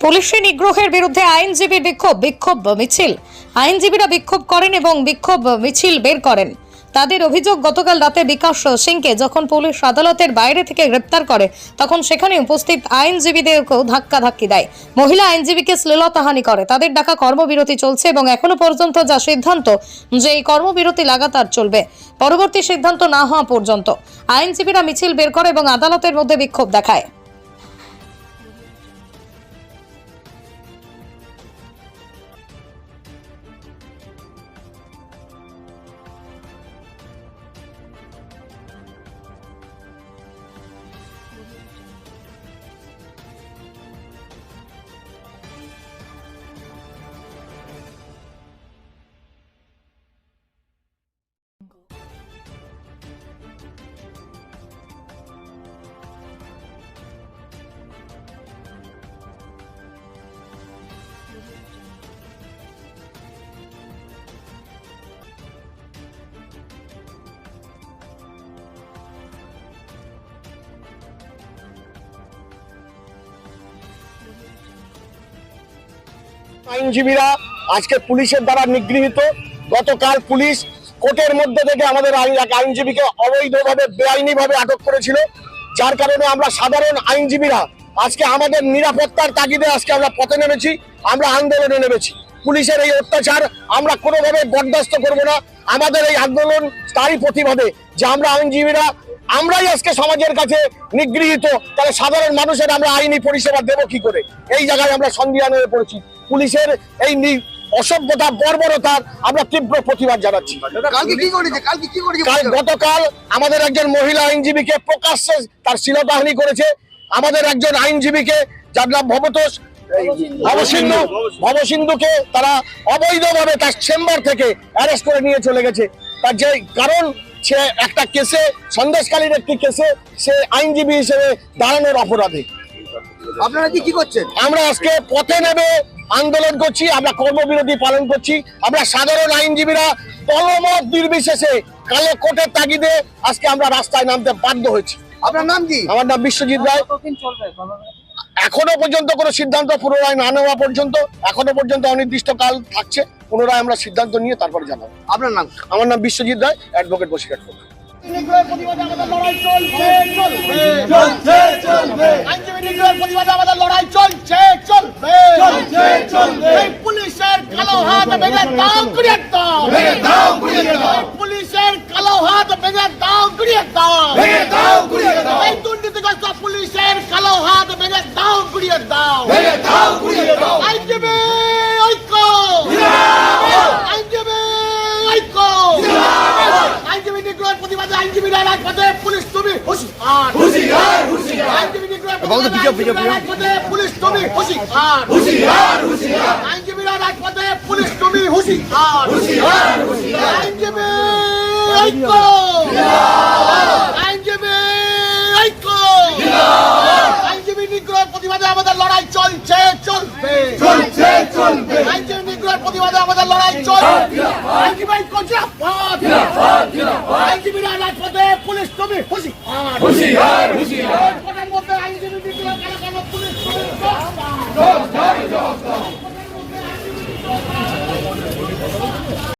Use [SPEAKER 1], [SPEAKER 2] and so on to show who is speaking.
[SPEAKER 1] পুলিশি নিগ্রহের বিরুদ্ধে আইনজীবীর বিক্ষোভ বিক্ষোভ মিছিল। আইনজীবীরা বিক্ষোভ করেন এবং বিক্ষোভ মিছিল বের করেন। তাদের অভিযোগ, গতকাল রাতে বিকাশ সিংকে যখন পুলিশ আদালতের বাইরে থেকে গ্রেপ্তার করে, তখন সেখানে উপস্থিত আইনজীবীদেরকেও ধাক্কা ধাক্কি দেয়। মহিলা আইনজীবীকে শ্লীলতাহানি করে। তাদের ডাকা কর্মবিরতি চলছে এবং এখনও পর্যন্ত যা সিদ্ধান্ত যে এই কর্মবিরতি লাগাতার চলবে, পরবর্তী সিদ্ধান্ত না হওয়া পর্যন্ত। আইনজীবীরা মিছিল বের করে এবং আদালতের মধ্যে বিক্ষোভ দেখায়।
[SPEAKER 2] আইনজীবীরা আজকে পুলিশের দ্বারা নিগৃহীত। গতকাল পুলিশ কোর্টের মধ্যে থেকে আমাদের আইনজীবীকে অবৈধভাবে, বেআইনিভাবে আটক করেছিল। যার কারণে আমরা সাধারণ আইনজীবীরা আজকে আমাদের নিরাপত্তার তাগিদে আজকে আমরা পথে নেমেছি, আমরা আন্দোলনে নেমেছি। পুলিশের এই অত্যাচার আমরা কোনোভাবে বরদাস্ত করব না। আমাদের এই আন্দোলন তারই প্রতিবাদে যে আমরা আইনজীবীরা, আমরাই আজকে সমাজের কাছে নিগৃহীত। তাহলে সাধারণ মানুষের আমরা আইনি পরিষেবা দেবো কি করে? এই জায়গায় আমরা সন্দিহান হয়ে পড়েছি। পুলিশের এই অসভ্যতা বর্বরতার আমরা তীব্র প্রতিবাদ জানাচ্ছি।
[SPEAKER 3] কালকে কি করেছে? কালকে কি করেছে?
[SPEAKER 2] কাল গতকাল আমাদের একজন মহিলা আইনজীবীকে প্রকাশ্যে তার শিলতাহানি করেছে। আমাদের একজন আইনজীবীকে যার নাম ভবতোষ ভবসিন্ধু ভবসিন্ধুকে তারা অবৈধভাবে তার চেম্বার থেকে অ্যারেস্ট করে নিয়ে চলে গেছে। তার যে কারণ সে একটা কেসে সন্দেশকালীন একটি কেসে সে আইনজীবী হিসেবে দাঁড়ানোর অপরাধে।
[SPEAKER 3] আপনারা কি কি করছেন?
[SPEAKER 2] আমরা আজকে পথে নেমে আন্দোলন করছি আমরা কর্মবিরতি পালন করছি। আমরা সাধারণ আইনজীবীরা দলমত নির্বিশেষে কালো কোর্টের তাগিদে আজকে আমরা রাস্তায় নামতে বাধ্য হয়েছি।
[SPEAKER 3] আপনার নাম কি?
[SPEAKER 2] আমার নাম বিশ্বজিৎ রায়। এখনও পর্যন্ত কোনো সিদ্ধান্ত পুনরায় না নেওয়া পর্যন্ত এখনও পর্যন্ত অনির্দিষ্ট কাল থাকছে পুনরায় আমরা সিদ্ধান্ত নিয়ে তারপরে জানাব।
[SPEAKER 3] আপনার নাম?
[SPEAKER 2] আমার নাম বিশ্বজিৎ রায় অ্যাডভোকেট বসিরহাট
[SPEAKER 4] আইনজীবী নিগ্রহের প্রতিবাদে আমাদের লড়াই চলছে চলছে চলবে। এই পুলিশের কালো হাত ভেঙে দাও গুড়িয়ে দাও। ভেঙে দাও গুড়িয়ে দাও। পুলিশের কালো হাত ভেঙে দাও গুড়িয়ে দাও। ভেঙে দাও গুড়িয়ে দাও। এই দুর্নীতিগ্রস্ত পুলিশের কালো হাত ভেঙে দাও গুড়িয়ে দাও। ভেঙে দাও গুড়িয়ে দাও। আইনজীবী ঐক্য। আইনজীবী ঐক্য। আইনজীবী নিগ্রহের প্রতিবাদে আইনজীবীরা রাজপথে পুলিশ তুমি হুঁশিয়ার
[SPEAKER 3] বাবু তো
[SPEAKER 4] প্রতিবাদে
[SPEAKER 3] পিছাও, পিছাও,
[SPEAKER 4] আইনজীবীরা
[SPEAKER 3] পিছাও।
[SPEAKER 4] রাজপথে পুলিশ তুমি হুঁশিয়ার। হুঁশিয়ার হুঁশিয়ার। আইনজীবীরা রাজপথে পুলিশ তুমি হুঁশিয়ার। হুঁশিয়ার হুঁশিয়ার। আইনজীবী ঐক্য। আইনজীবী ঐক্য। আইনজীবী নিগ্রহের প্রতিবাদে আমাদের লড়াই চলছে চলবে। চলছে চলবে। আইনজীবী নিগ্রহের প্রতিবাদে আমাদের লড়াই চলবে। আইনজীবী ঐক্য জিরাফত আইনজীবীরা রাজপথে পুলিশ তুমি হুঁশিয়ার। হুঁশিয়ার হুঁশিয়ার।